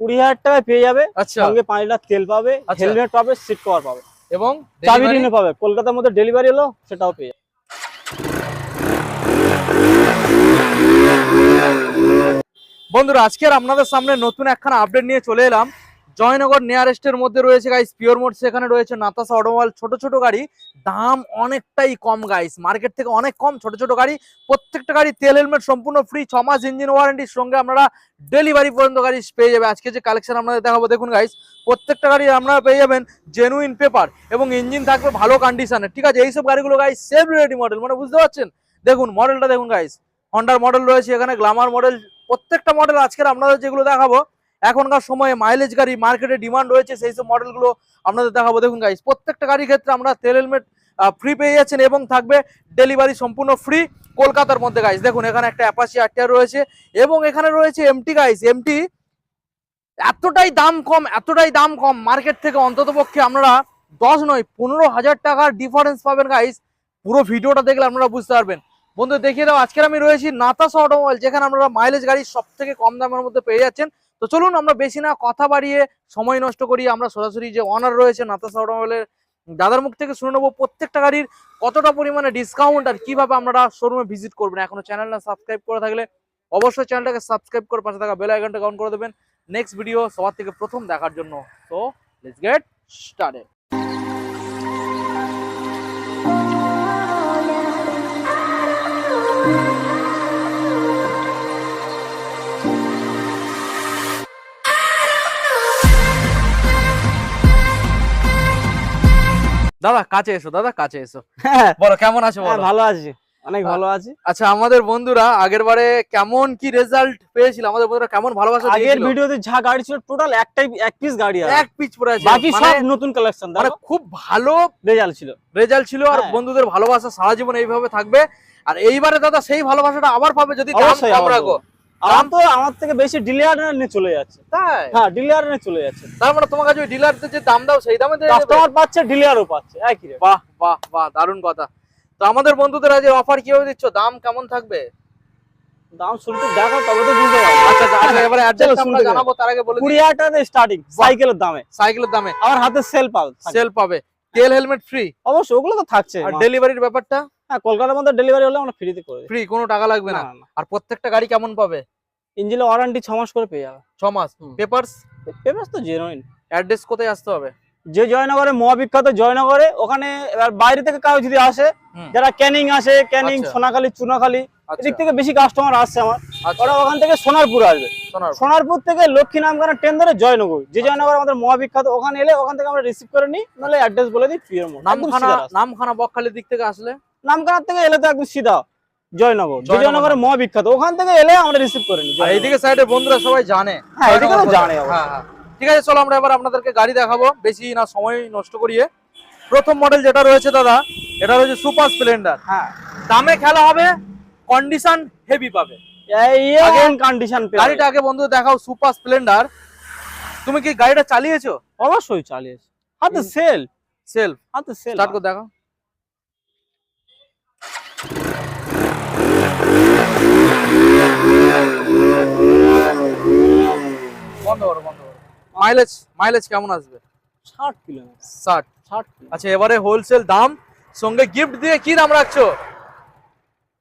কুড়ি হাজার টাকায় পেয়ে যাবে আচ্ছা। সঙ্গে পাঁচ লাখ তেল পাবে আচ্ছা। হেলমেট পাবে সিট কভার পাবে। এবং চাবি রিনে পাবে কলকাতার মধ্যে ডেলিভারি হলো সেটাও পেয়ে যাবে। বন্ধুরা আজকের আপনাদের সামনে নতুন একখানা আপডেট নিয়ে চলে এলাম। জয়নগর নিয়ারেস্টের মধ্যে রয়েছে গাইস পিওর মোড সেখানে রয়েছে নাতাসা অটোমোবাইল ছোট ছোট গাড়ি। দাম অনেকটাই কম গাইস মার্কেট থেকে অনেক কম, ছোট ছোট গাড়ি। প্রত্যেকটা গাড়ি তেল হেলমেট সম্পূর্ণ ফ্রি ছ মাস ইঞ্জিন ওয়ারেন্টির সঙ্গে আপনারা ডেলিভারি পর্যন্ত গাড়ি পেয়ে যাবে আজকে যে কালেকশন আপনাদের দেখাবো, দেখুন গাইস প্রত্যেকটা গাড়ি আপনারা পেয়ে যাবেন জেনুইন পেপার এবং ইঞ্জিন থাকবে ভালো কন্ডিশনে ঠিক আছে, এইসব গাড়িগুলো গাইস সেভ রেডি মডেল মানে বুঝতে পারছেন? দেখুন মডেলটা দেখুন গাইস হন্ডার মডেল রয়েছে, এখানে গ্লামার মডেল প্রত্যেকটা মডেল আজকের আপনাদের যেগুলো দেখাবো এখনকার সময়ে মাইলেজ গাড়ি মার্কেটে ডিমান্ড রয়েছে, সেই সব মডেলগুলো আপনাদের দেখাবো। দেখুন গাইস প্রত্যেকটা গাড়ির ক্ষেত্রে আমরা তেল হেলমেট ফ্রি পেয়ে যাচ্ছেন এবং থাকবে ডেলিভারি সম্পূর্ণ ফ্রি কলকাতার মধ্যে গাইস দেখুন, এখানে একটা অ্যাপাসি আরটিআর রয়েছে এবং এখানে রয়েছে এমটি গাইস এমটি এতটাই দাম কম, এতটাই দাম কম মার্কেট থেকে অন্তত পক্ষে আপনারা দশ নয়, পনেরো হাজার টাকার ডিফারেন্স পাবেন গাইস পুরো ভিডিওটা দেখলে আপনারা বুঝতে পারবেন। বন্ধু দেখিয়ে দাও, আজকের আমি রয়েছি নাতাসা অটোমোবাইল যেখানে আপনারা মাইলেজ গাড়ি সব থেকে কম দামের মধ্যে পেয়ে যাচ্ছেন। তো চলুন আমরা বেশি না কথা বাড়িয়ে সময় নষ্ট করি, আমরা সরাসরি যে অনার রয়েছে নাতাশা অটোমোবাইলের দাদার মুখ থেকে শুনে নেব প্রত্যেকটা গাড়ির কতটা পরিমাণে ডিসকাউন্ট আর কীভাবে আপনারা শোরুমে ভিজিট করবেন এখনও চ্যানেলটা সাবস্ক্রাইব করে থাকলে অবশ্যই চ্যানেলটাকে সাবস্ক্রাইব করে পাশে থাকা বেল আইকনটা অন করে দেবেন। নেক্সট ভিডিও সবার থেকে প্রথম দেখার জন্য। তো লেটস গেট স্টার্টেড দাদা কাছে এসো দাদা কাছে এসো। হ্যাঁ। বলো কেমন আছো বলো? ভালো আছি অনেক ভালো আছি। আচ্ছা আমাদের বন্ধুরা আগের বারে কেমন কি রেজাল্ট পেয়েছিল? আমাদের বন্ধুরা কেমন ভালোবাসা আগের ভিডিওতে যা গাড়ি ছিল টোটাল একটাই এক পিস গাড়ি আছে এক পিস পড়ে আছে বাকি মানে- সব নতুন কালেকশন মানে খুব ভালো রেজাল্ট ছিল। রেজাল্ট ছিল আর হ্যাঁ। বন্ধুদের ভালোবাসা সারা জীবন এইভাবে থাকবে। আর এইবারে দাদা সেই ভালোবাসাটা আবার পাবে যদি দাম কম রাখো। তো আমার থেকে বেশি ডিলার নিয়ে চলে যাচ্ছে। তাই? হ্যাঁ ডিলার নিয়ে চলে যাচ্ছে। তার মানে তোমার কাছে ডিলারদের যে দাম দাও সেই দামে কাস্টমার পাচ্ছে ডিলারও পাচ্ছে একই রে বাহ বাহ বাহ দারুণ কথা। তো আমাদের বন্ধুদের আজ অফার কীভাবে দিচ্ছ? দাম কেমন থাকবে? দাম শুনতে দেখো তবে তো বুঝতে পারবে। আচ্ছা আচ্ছা এবারে অ্যাড্রেস আমরা জানাব তার আগে বলে স্টার্টিং সাইকেলের দামে। সাইকেলের দামে। আমার হাতে সেল পাল সেল পাবে। তেল হেলমেট ফ্রি অবশ্যই ওগুলো তো থাকছে আর ডেলিভারির ব্যাপারটা? হ্যাঁ কলকাতার মধ্যে ডেলিভারি হলে আমরা ফ্রিতে করে দিই। ফ্রি কোনো টাকা লাগবে না। আর প্রত্যেকটা গাড়ি কেমন পাবে? ইঞ্জিনে ওয়ারেন্টি ছ মাস করে পেয়ে যাবে। ছ মাস। পেপারস পেপারস তো জেনুইন অ্যাড্রেস কোথায় আসতে হবে? যে জয়নগরে মহাবিখ্যাত জয়নগরে ওখানে এবার বাইরে থেকে কাউ যদি আসে যারা ক্যানিং আসে ক্যানিং আচ্ছা। সোনাখালী চুনাখালী আচ্ছা। এদিক থেকে বেশি কাস্টমার আসছে আমার। আচ্ছা। ওরা ওখান থেকে সোনারপুর আসবে। সোনারপুর। থেকে লক্ষ্মী নামখানা ট্রেন ধরে জয়নগর। যে জয়নগর আমাদের মহাবিখ্যাত ওখানে এলে ওখান থেকে আমরা রিসিভ করে নিই নাহলে অ্যাড্রেস বলে দিই একদম নামখানা নামখানা বকখালির দিক থেকে আসলে? নামখানা থেকে এলে তো একদম সিধা। জয়নগর। যে জয়নগর। জয়নগরে মহাবিখ্যাত। ওখান থেকে এলে আমরা রিসিভ করে নিই। এইদিকে সাইডে বন্ধুরা সবাই জানে। হ্যাঁ এদিকে তো জানে হ্যাঁ হ্যাঁ। ঠিক আছে চলো আমরা এবার আপনাদেরকে গাড়ি দেখাবো। বেশি না সময় নষ্ট করিয়ে। প্রথম মডেল যেটা রয়েছে দাদা এটা রয়েছে সুপার স্প্লেন্ডার হ্যাঁ। দামে খেলা হবে কন্ডিশন হেভি পাবে। কন্ডিশন গাড়িটা আগে বন্ধু দেখাও সুপার স্প্লেন্ডার তুমি কি গাড়িটা চালিয়েছো? অবশ্যই চালিয়েছে। হাতে সেল সেলফ হাতে সেল স্টার্ট করে দেখাও। বন্ধ করো বন্ধ করো। মাইলেজ মাইলেজ কেমন আসবে? ষাট কিলোমিটার ষাট। ষাট আচ্ছা এবারে হোলসেল দাম সঙ্গে গিফট দিয়ে কি দাম রাখছো?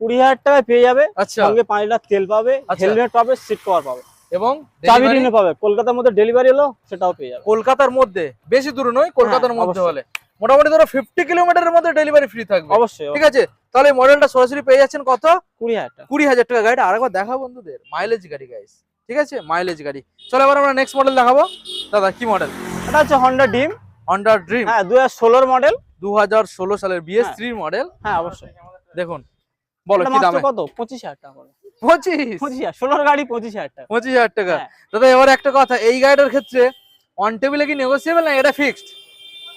কুড়ি হাজার টাকায় পেয়ে যাবে আচ্ছা। সঙ্গে পাঁচ লিটার তেল পাবে আচ্ছা। হেলমেট পাবে সিট কভার পাবে। এবং চাবি রিনে পাবে কলকাতার মধ্যে ডেলিভারি হলো সেটাও পেয়ে যাবে। কলকাতার মধ্যে? বেশি দূর নয় কলকাতার হ্যাঁ, মধ্যে হলে। মোটামুটি ধরো ফিফটি কিলোমিটারের মধ্যে ডেলিভারি ফ্রি থাকবে। অবশ্যই ঠিক আছে? তাহলে মডেলটা সরাসরি পেয়ে যাচ্ছেন কত? কুড়ি হাজার টাকা। কুড়ি হাজার টাকা। গাড়িটা আরেকবার দেখা বন্ধুদের। মাইলেজ গাড়ি গাইস ঠিক আছে? মাইলেজ গাড়ি। চলো এবার আমরা নেক্সট মডেল দেখাবো। দাদা কি মডেল এটা হচ্ছে হন্ডা ডিম হন্ডা ড্রিম হ্যাঁ দু হাজার মডেল দু হাজার ষোলো সালের বিএস থ্রি মডেল হ্যাঁ অবশ্যই। দেখুন বলো কি দামে? কত? পঁচিশ হাজার টাকা করে। পঁচিশ? পঁচিশ হাজার ষোলোর গাড়ি পঁচিশ হাজার টাকা। পঁচিশ হাজার টাকা। হ্যাঁ। দাদা এবার একটা কথা এই গাড়িটার ক্ষেত্রে অন টেবিলে কি নেগোসিয়েবল না এটা ফিক্সড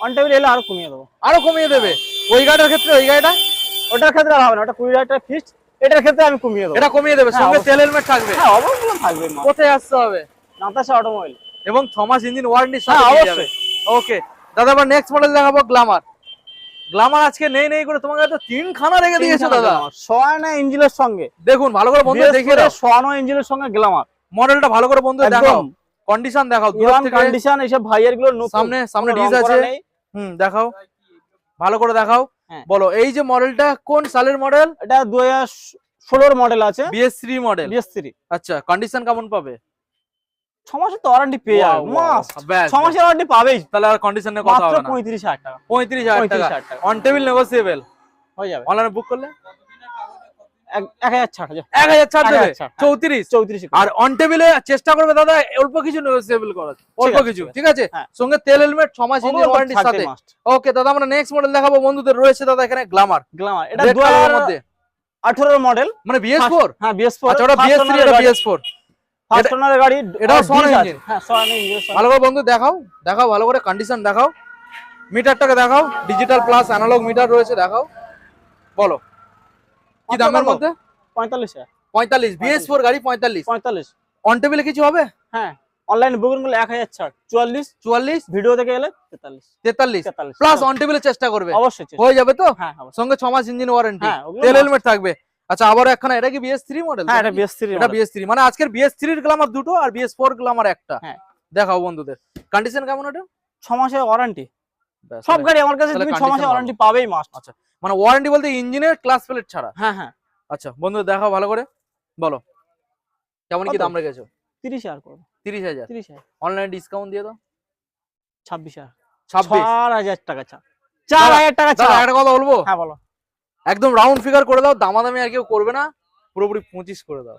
অন টেবিল এলে আরও কমিয়ে দেবো। আরও কমিয়ে দেবে। ওই গাড়িটার ক্ষেত্রে ওই গাড়িটা? ওটার ক্ষেত্রে আর হবে না ওটা কুড়ি হাজার টাকা ফিক্সড এটার ক্ষেত্রে আমি কমিয়ে দেবো। এটা কমিয়ে দেবে হ্যাঁ, সঙ্গে তেল হেলমেট থাকবে। হ্যাঁ অবশ্যই। থাকবে কোথায় আসতে হবে? নাতাশা অটোমোবাইল। এবং ছ মাস ইঞ্জিন ওয়ারেন্টি সাথে অবশ্যই। ওকে দাদা আবার নেক্সট মডেল দেখাবো গ্লামার গ্লামার আজকে নেই নেই করে তোমাকে তো তিন খানা রেখে দিয়েছ দাদা। সোয়ানা ইঞ্জিনের সঙ্গে। দেখুন ভালো করে বন্ধু দাও সোয়ানো ইঞ্জিনের সঙ্গে গ্লামার মডেলটা ভালো করে বন্ধু দেখাও। কন্ডিশন দেখাও দূর থেকে। কন্ডিশন এইসব ভাইয়েরগুলো সামনে সামনে ডিজ আছে। হুম দেখাও। ভালো করে দেখাও। হ্যাঁ। বলো এই যে মডেলটা কোন সালের মডেল এটা দুই হাজার ষোলোর মডেল আছে। BS three model BS three আচ্ছা কন্ডিশন কেমন পাবে? ছ মাসের তো ওয়ারেন্টি পেয়ে যাবে। Wow, wow, মাস্ট ছ মাসের ওয়ারেন্টি পাবেই। তাহলে আর কথা হবে না। টাকা। টাকা। অন টেবিল নেগোসিয়েবল হয়ে যাবে। অনলাইনে বুক করলে? ছাড় ছাড় দেবে? আর অন টেবিলে চেষ্টা করবে দাদা অল্প কিছু নেগোসিয়েবল করার। অল্প কিছু ঠিক আছে। হ্যাঁ। সঙ্গে তেল হেলমেট ছ মাস ইঞ্জিন ওয়ারেন্টির সাথে। ওকে দাদা আমরা নেক্সট মডেল দেখাবো। বন্ধুদের রয়েছে দাদা এখানে গ্লামার গ্লামার এটা মধ্যে। আঠারোর মডেল মানে বিএস ফোর হ্যাঁ বিএস ফোর আচ্ছা ওটা বিএস থ্রি এটা বিএস ফোর ফার্স্ট ওনারের গাড়ি ডিস আছে। engine? হ্যাঁ সোনা ইঞ্জিন ভালো করে বন্ধু দেখাও দেখাও ভালো করে কন্ডিশন দেখাও। মিটারটাকে দেখাও ডিজিটাল প্লাস অ্যানালগ মিটার রয়েছে দেখাও। বলো কি দামের মধ্যে? পঁয়তাল্লিশ হাজার। পঁয়তাল্লিশ বিএস ফোর গাড়ি পঁয়তাল্লিশ। পঁয়তাল্লিশ। অন টেবিলে কিছু হবে? হ্যাঁ। অনলাইন বুকিং করলে এক হাজার ছাড়। চুয়াল্লিশ চুয়াল্লিশ? ভিডিও থেকে তেতাল্লিশ। তেতাল্লিশ। তেতাল্লিশ প্লাস অন টেবিলে চেষ্টা করবে। অবশ্যই হয়ে যাবে তো? হ্যাঁ সঙ্গে ছ মাস ইঞ্জিন ওয়ারেন্টি তেল হেলমেট থাকবে। আচ্ছা আবার একখানা এটা কি বিএস থ্রি মডেল হ্যাঁ এটা বিএস থ্রি এটা বিএস থ্রি মানে আজকের বিএস থ্রির গ্লামার দুটো আর বিএস ফোর গ্লামার একটা। হ্যাঁ। দেখাও বন্ধুদের। কন্ডিশন কেমন এটা ছ মাসের ওয়ারেন্টি সব গাড়ি আমার কাছে তুমি ছ condition মাসের ওয়ারেন্টি পাবেই মাস্ট আচ্ছা মানে ওয়ারেন্টি বলতে ইঞ্জিনের ক্লাস প্লেট ছাড়া। হ্যাঁ হ্যাঁ। আচ্ছা বন্ধু দেখাও ভালো করে। বলো। কেমন কি দাম রেখেছো? তিরিশ হাজার করো তিরিশ হাজার? তিরিশ হাজার। অনলাইন ডিসকাউন্ট দিয়ে দাও। ছাব্বিশ হাজার। চার হাজার টাকা ছাড় চার হাজার টাকা ছাড় একটা কথা বলব? হ্যাঁ বলো। একদম রাউন্ড ফিগার করে দাও দামাদামি আর কেউ করবে না পুরোপুরি পঁচিশ করে দাও।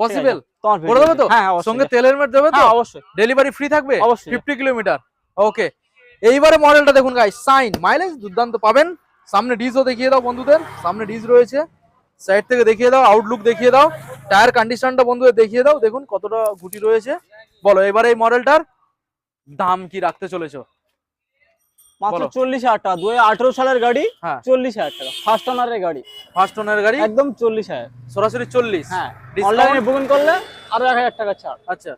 পসিবল তোমার করে দেবে তো? হ্যাঁ হ্যাঁ, অবশ্যই। সঙ্গে তেল হেলমেট দেবে তো? হ্যাঁ অবশ্যই। ডেলিভারি ফ্রি থাকবে? অবশ্যই। ফিফটি কিলোমিটার ওকে এইবারে মডেলটা দেখুন গাই সাইন মাইলেজ দুর্দান্ত পাবেন। সামনে ডিজও দেখিয়ে দাও বন্ধুদের সামনে ডিজ রয়েছে। সাইড থেকে দেখিয়ে দাও আউটলুক দেখিয়ে দাও টায়ার কন্ডিশনটা বন্ধুদের দেখিয়ে দাও দেখুন কতটা গুটি রয়েছে। বলো এবারে এই মডেলটার দাম কি রাখতে চলেছো? মাত্র চল্লিশ হাজার টাকা দুই আঠারো সালের গাড়ি হ্যাঁ। চল্লিশ হাজার টাকা ফার্স্ট ওনারের গাড়ি। ফার্স্ট গাড়ি? একদম চল্লিশ হাজার। সরাসরি চল্লিশ। হ্যাঁ অনলাইনে বুকিং করলে আরও এক হাজার টাকা ছাড়। আচ্ছা।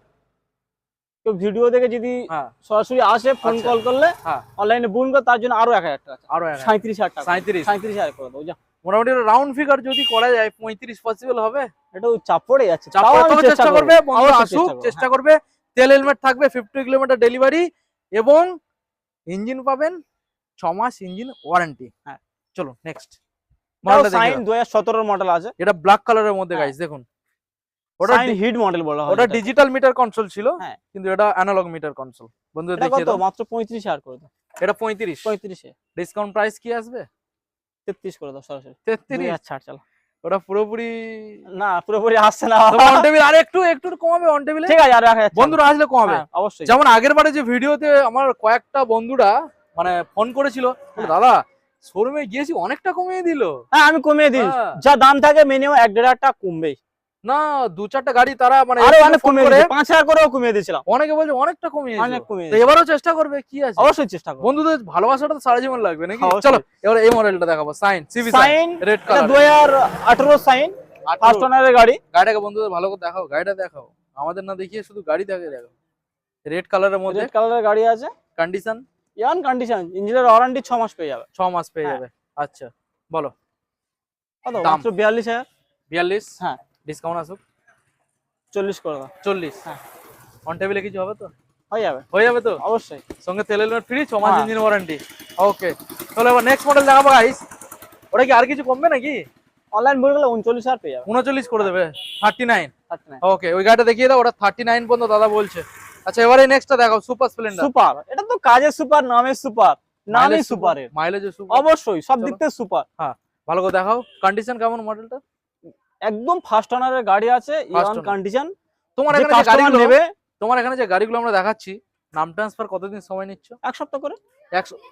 কেউ ভিডিও দেখে যদি হ্যাঁ। সরাসরি আসে ফোন আচ্ছা। কল করলে হ্যাঁ। অনলাইনে বুকিং করে তার জন্য আরও এক হাজার টাকা। আরও সাঁত্রিশ হাজার। টাকা। সাঁত্রিশ সাঁত্রিশ হাজার করে দেবো মোটামুটি রাউন্ড ফিগার যদি করা যায় পঁয়ত্রিশ পসিবল হবে? এটা চাপ পড়ে যাচ্ছে। চেষ্টা করবে। আসুক চেষ্টা হ্যাঁ। করবে। তেল হেলমেট থাকবে ফিফটি কিলোমিটার ডেলিভারি এবং ইঞ্জিন পাবেন ছ মাস ইঞ্জিন ওয়ারেন্টি হ্যাঁ। চলো নেক্সট সাইন দু হাজার মডেল আছে। এটা ব্ল্যাক কালারের মধ্যে। গাইস দেখুন। ওটা হিট মডেল বলা হয় ওটা ডিজিটাল মিটার কনসোল ছিল হ্যাঁ। কিন্তু এটা অ্যানালগ মিটার কনসোল দেখিয়ে দাও। মাত্র হাজার করে দাও। এটা ডিসকাউন্ট প্রাইস কি আসবে? তেত্রিশ করে দাও সরাসরি। তেত্রিশ? হাজার ছাড় ওটা পুরোপুরি না পুরোপুরি আসছে না। অন টেবিল আর একটু একটু কমাবে অন টেবিলে ঠিক আছে আর রাখা যাচ্ছে বন্ধুরা আসলে কমাবে। হ্যাঁ, অবশ্যই। যেমন আগের বারে যে ভিডিওতে আমার কয়েকটা বন্ধুরা মানে ফোন করেছিল। দাদা শোরুমে গিয়েছি অনেকটা কমিয়ে দিল। হ্যাঁ আমি কমিয়ে দিই। হ্যাঁ। যা দাম থাকে মিনিমাম এক দেড় হাজার টাকা কমবেই। না দু চারটা গাড়ি তারা মানে আরও অনেক পাঁচ হাজার করেও কমিয়ে দিয়েছিলাম। অনেকে বলছে অনেকটা কমিয়ে অনেক কমিয়ে এবারও চেষ্টা করবে কি আছে? অবশ্যই চেষ্টা করব। বন্ধুদের ভালোবাসাটা তো সারা জীবন লাগবে নাকি? চলো এবার এই মডেলটা দেখাবো। Shine CB Shine red colour দু হাজার আঠারো সাইন ফার্স্ট ওনারের গাড়ি। গাড়িটাকে বন্ধুদের ভালো করে দেখাও গাড়িটা দেখাও। আমাদের না দেখিয়ে শুধু গাড়ি দেখে দেখো রেড কালারের মধ্যে রেড কালারের গাড়ি আছে। কন্ডিশন ইয়ান কন্ডিশন ইঞ্জিনের ওয়ারেন্টি ছ মাস পেয়ে যাবে। ছ মাস পেয়ে হ্যাঁ। যাবে। আচ্ছা বলো। কত? দাম? মাত্র বিয়াল্লিশ হাজার। বিয়াল্লিশ? হ্যাঁ। ডিসকাউন্ট আসুক? চল্লিশ করে দাও। চল্লিশ? হ্যাঁ। অন টেবিলে কিছু হবে তো? হয়ে যাবে। হয়ে যাবে তো? অবশ্যই। সঙ্গে তেল হেলমেট ফ্রি ছ মাস। ইঞ্জিন ওয়ারেন্টি ওকে তাহলে এবার নেক্সট মডেল দেখাবো গাইস ওটা কি আর কিছু কমবে নাকি? অনলাইন বলে গেলে উনচল্লিশ হাজার পেয়ে যাবে। উনচল্লিশ করে দেবে। থার্টি নাইন ওকে ওই গাড়িটা দেখিয়ে দাও ওটা থার্টি নাইন পর্যন্ত দাদা বলছে। আচ্ছা এবারে নেক্সটটা দেখাও সুপার স্প্লেন্ডার সুপার এটা তো কাজের সুপার নামের সুপার নামই সুপারের মাইলেজ সুপার অবশ্যই সব। দিক থেকে সুপার হ্যাঁ ভালো করে দেখাও। কন্ডিশন কেমন মডেলটা একদম ফার্স্ট ওনারের গাড়ি আছে ইয়ান কন্ডিশন তোমার এখানে যে গাড়িগুলো নেবে। তোমার এখানে যে গাড়িগুলো আমরা দেখাচ্ছি নাম ট্রান্সফার কতদিন সময় নিচ্ছ? এক সপ্তাহ করে।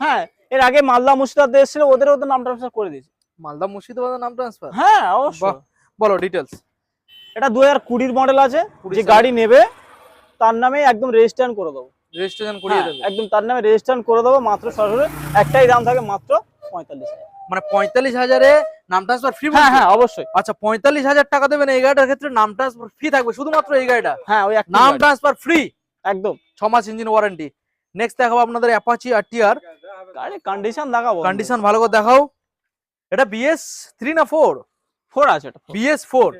হ্যাঁ এর আগে মালদা মুর্শিদাবাদ এসেছিল ওদের ওদের নাম ট্রান্সফার করে দিয়েছে। মালদা মুর্শিদাবাদের নাম ট্রান্সফার হ্যাঁ অবশ্যই বলো ডিটেলস এটা দু হাজার কুড়ির মডেল আছে যে গাড়ি নেবে তার নামে একদম রেজিস্ট্রেশন করে দেবো। রেজিস্ট্রেশন করিয়ে হ্যাঁ, দেবে। একদম তার নামে রেজিস্ট্রেশন করে দেবো মাত্র সরাসরি একটাই দাম থাকে মাত্র পঁয়তাল্লিশ হাজার। মানে পঁয়তাল্লিশ হাজারে নাম ট্রান্সফার ফ্রি হ্যাঁ হ্যাঁ অবশ্যই। আচ্ছা পঁয়তাল্লিশ হাজার টাকা দেবেন এই গাড়িটার ক্ষেত্রে নাম ট্রান্সফার ফ্রি থাকবে শুধুমাত্র এই গাড়িটা? হ্যাঁ ওই নাম ট্রান্সফার ফ্রি একদম। ছ মাস ইঞ্জিন ওয়ারেন্টি নেক্সট দেখাবো আপনাদের অ্যাপাচি আর টিআর গাড়ি কন্ডিশন দেখাবো। কন্ডিশন ভালো করে দেখাও। এটা বিএস থ্রি না ফোর ফোর আছে এটা বিএস ফোর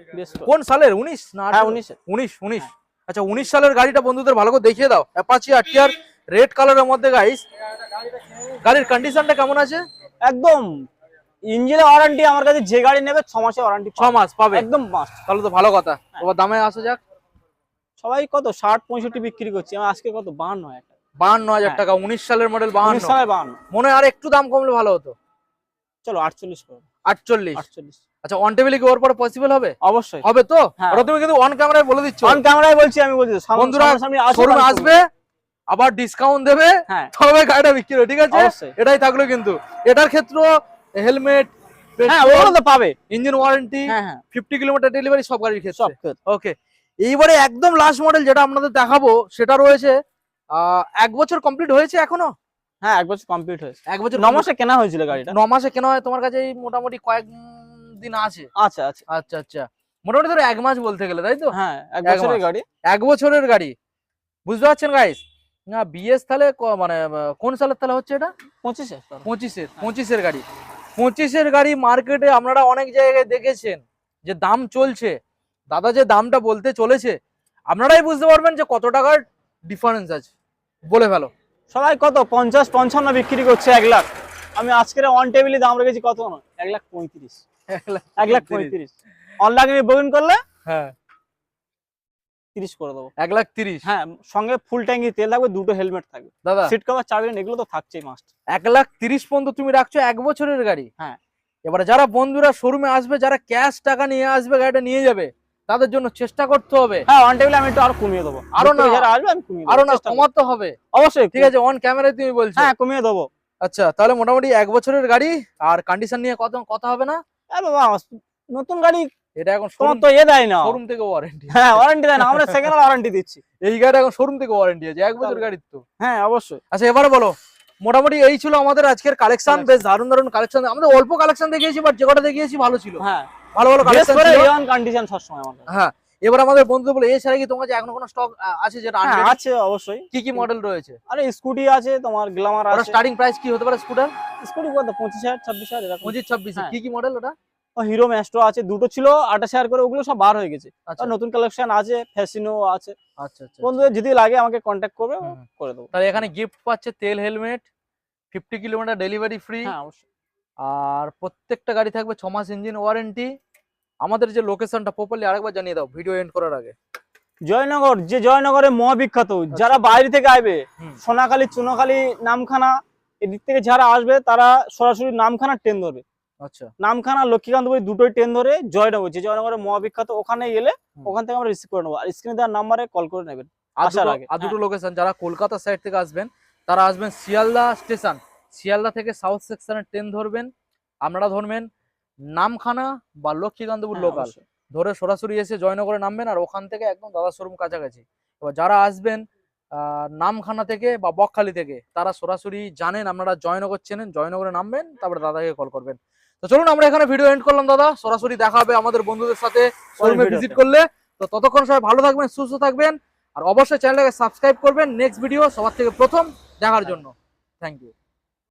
কোন সালের? উনিশ না হ্যাঁ 18? উনিশ উনিশ। উনিশ আচ্ছা উনিশ সালের গাড়িটা বন্ধুদের ভালো করে দেখিয়ে দাও। অ্যাপাচি আরটিআর রেড কালারের মধ্যে গাইস গাড়ির কন্ডিশনটা কেমন আছে? একদম ইঞ্জিনের ওয়ারেন্টি আমার কাছে যে গাড়ি নেবে ছ মাসের ওয়ারেন্টি ছ মাস পাবে। একদম মাস্ট তাহলে তো ভালো কথা। এবার দামে আসা যাক। সবাই কত? ষাট পঁয়ষট্টি বিক্রি করছে। আমার আজকে কত? বাহান্ন একটা বাহান্ন হাজার হ্যাঁ। টাকা উনিশ সালের মডেল বাহান্ন। বাহান্ন। মনে হয় আর একটু দাম কমলে ভালো হতো। চলো আটচল্লিশ করো। আটচল্লিশ? আটচল্লিশ। আচ্ছা অন টেবিলে কি ওর পরে পসিবল হবে? অবশ্যই। হবে তো? হ্যাঁ। ওটা তুমি কিন্তু অন ক্যামেরায় বলে দিচ্ছ। অন ক্যামেরায় বলছি আমি বলছি সামনে- বন্ধুরা, শোরুমে আসবে আবার ডিসকাউন্ট দেবে। হ্যাঁ। তবে গাড়িটা বিক্রি হবে ঠিক আছে? এটাই থাকল কিন্তু। এটার ক্ষেত্রে হেলমেট হ্যাঁ ওগুলো তো পাবে। ইঞ্জিন ওয়ারেন্টি হ্যাঁ ফিফটি কিলোমিটার ডেলিভারি সব গাড়ির সব ক্ষেত্রে। ক্ষেত্রে। ওকে এইবারে একদম লাস্ট মডেল যেটা আপনাদের দেখাবো সেটা রয়েছে এক বছর কমপ্লিট হয়েছে এখনও? হ্যাঁ এক বছর কমপ্লিট হয়েছে। এক বছর ন মাসে কেনা হয়েছিল গাড়িটা? ন মাসে কেন হয় তোমার কাছে মোটামুটি কয়েক দিন আছে। আচ্ছা আচ্ছা। আচ্ছা আচ্ছা। মোটামুটি ধরো এক মাস বলতে গেলে তাই তো? হ্যাঁ এক বছরের গাড়ি। এক বছরের গাড়ি। বুঝতে পারছেন গাইস না বিএস তাহলে মানে কোন সালের তাহলে হচ্ছে এটা? পঁচিশে পঁচিশের পঁচিশের গাড়ি। পঁচিশের গাড়ি মার্কেটে আপনারা অনেক জায়গায় দেখেছেন যে দাম চলছে। দাদা যে দামটা বলতে চলেছে আপনারাই বুঝতে পারবেন যে কত টাকার ডিফারেন্স আছে। বলে ফেলো। সবাই কত? পঞ্চাশ পঞ্চান্ন বিক্রি করছে এক লাখ। আমি আজকের অন টেবিলে দাম রেখেছি কত? নয় এক লাখ পঁয়ত্রিশ। এক লাখ পঁয়ত্রিশ। অনলাইনে বুকিং করলে হ্যাঁ। তিরিশ করে দেবো। এক লাখ তিরিশ? হ্যাঁ সঙ্গে ফুল ট্যাঙ্কি তেল থাকবে দুটো হেলমেট থাকবে। দাদা। সিট কভার চাবি এগুলো তো থাকছেই মাস্ট এক লাখ তিরিশ পর্যন্ত তুমি রাখছো এক বছরের গাড়ি? হ্যাঁ। এবারে যারা বন্ধুরা শোরুমে আসবে যারা ক্যাশ টাকা নিয়ে আসবে গাড়িটা নিয়ে যাবে তাদের জন্য চেষ্টা করতে হবে। হ্যাঁ অন টেবিলে আমি একটু আরও কমিয়ে দেবো। আরও না, যারা আসবে আমি কমিয়ে আরও না। কমাতে হবে। অবশ্যই ঠিক আছে অন ক্যামেরায় তুমি বলছো। হ্যাঁ কমিয়ে দেবো। আচ্ছা তাহলে মোটামুটি এক বছরের গাড়ি আর কন্ডিশন নিয়ে কত কথা হবে না? বাবা নতুন গাড়ি এটা এখন তোমার তো এ দেয় না। শোরুম থেকে ওয়ারেন্টি হ্যাঁ ওয়ারেন্টি দেয় না আমরা সেকেন্ড ওয়ারেন্টি দিচ্ছি। এই গাড়িটা এখন শোরুম থেকে ওয়ারেন্টি আছে এক বছর গাড়ির তো। হ্যাঁ অবশ্যই। আচ্ছা এবারে বলো মোটামুটি এই ছিল আমাদের আজকের কালেকশন বেশ দারুণ দারুণ কালেকশন আমাদের অল্প কালেকশন দেখিয়েছি বাট যে কটা দেখিয়েছি ভালো ছিল। হ্যাঁ। ভালো ভালো কালেকশন কন্ডিশন সবসময় হ্যাঁ এবার আমাদের বন্ধু বলে এছাড়া কি তোমার এখনও কোনো স্টক আছে যেটা হ্যাঁ আছে অবশ্যই। কি কি মডেল রয়েছে? আরে স্কুটি আছে তোমার আছে। স্টার্টিং প্রাইস কি হতে পারে স্কুটার স্কুটি কত? পঁচিশ হাজার ছাব্বিশ হাজার এরকম। পঁচিশ ছাব্বিশে হ্যাঁ। কি কি মডেল ওটা? হিরো ম্যাস্ট্রো আছে দুটো ছিল আটা শেয়ার করে ওগুলো সব বার হয়ে গেছে। আচ্ছা। আর নতুন কালেকশন আছে ফ্যাসিনো আছে। আচ্ছা আচ্ছা বন্ধুদের যদি লাগে আমাকে কন্ট্যাক্ট করবে করে দেবো। তাহলে এখানে গিফট পাচ্ছে তেল helmet fifty kilometre delivery free আর প্রত্যেকটা গাড়ি থাকবে ছ মাস ইঞ্জিন ওয়ারেন্টি আমাদের যে লোকেশনটা প্রপারলি আরেকবার জানিয়ে দাও ভিডিও এন্ড করার আগে। জয়নগর যে জয়নগরে মহাবিখ্যাত যারা বাইরে থেকে আসবে। সোনাখালী চুনাখালী নামখানা এদিক থেকে যারা আসবে তারা সরাসরি নামখানা ট্রেন ধরবে। আচ্ছা। নামখানা লক্ষ্মীকান্তপুরি দুটোই ট্রেন ধরে জয়নগর যে জয়নগরে মহাবিখ্যাত ওখানে গেলে ওখান থেকে আমরা রিসিভ করে নেব। আর স্ক্রিনে দেওয়ার নাম্বারে কল করে নেবেন। আসার আগে, আর দুটো লোকেশন যারা কলকাতা সাইড থেকে আসবেন তারা আসবেন শিয়ালদা স্টেশন শিয়ালদা থেকে সাউথ সেকশনের ট্রেন ধরবেন। আপনারা ধরবেন নামখানা বা লক্ষ্মীকান্তপুর হ্যাঁ, লোকাল ধরে সরাসরি এসে জয়নগরে নামবেন আর ওখান থেকে একদম দাদা শোরুম কাছাকাছি। এবার যারা আসবেন আহ, নামখানা থেকে বা বকখালি থেকে তারা সরাসরি জানেন আপনারা জয়নগর চেনেন জয়নগরে নামবেন তারপরে দাদাকে কল করবেন। তো চলুন আমরা এখানে ভিডিও এন্ড করলাম দাদা। সরাসরি দেখা হবে আমাদের বন্ধুদের সাথে শোরুমে ভিজিট করলে। তো ততক্ষণ সবাই ভালো থাকবেন সুস্থ থাকবেন। আর অবশ্যই চ্যানেলটাকে সাবস্ক্রাইব করবেন। নেক্সট ভিডিও সবার থেকে প্রথম দেখার জন্য। Thank you